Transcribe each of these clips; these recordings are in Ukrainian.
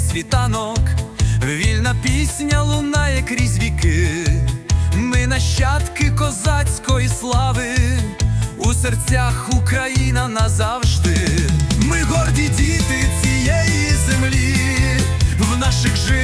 світанок, вільна пісня лунає крізь віки. Ми нащадки козацької слави, у серцях Україна назавжди. Ми горді діти цієї землі, в наших жилах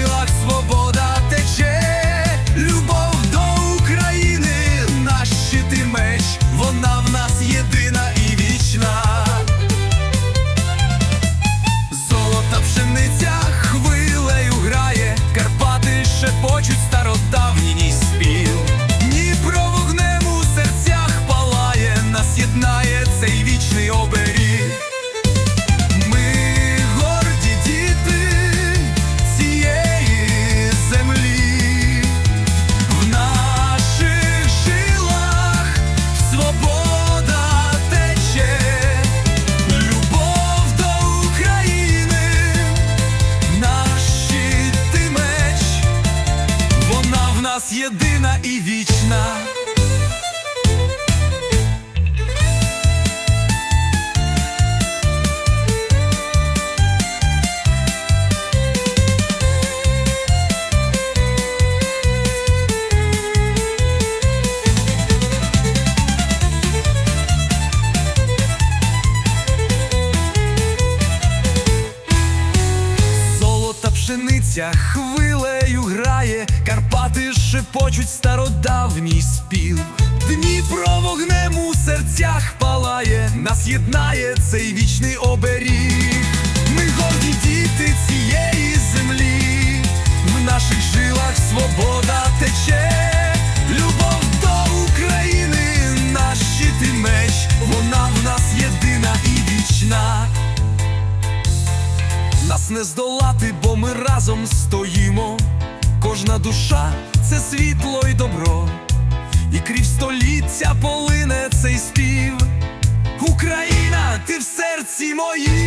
нас єдина і вічна. Пшениця хвилею грає, Карпати шепочуть стародавній спів. Дніпро вогнем у серцях палає, нас єднає цей вічний оберіг. Ми горді діти цієї землі, Нас не здолати, бо ми разом стоїмо. Кожна душа це світло і добро, і крізь століття полине цей спів. Україна, ти в серці моїм.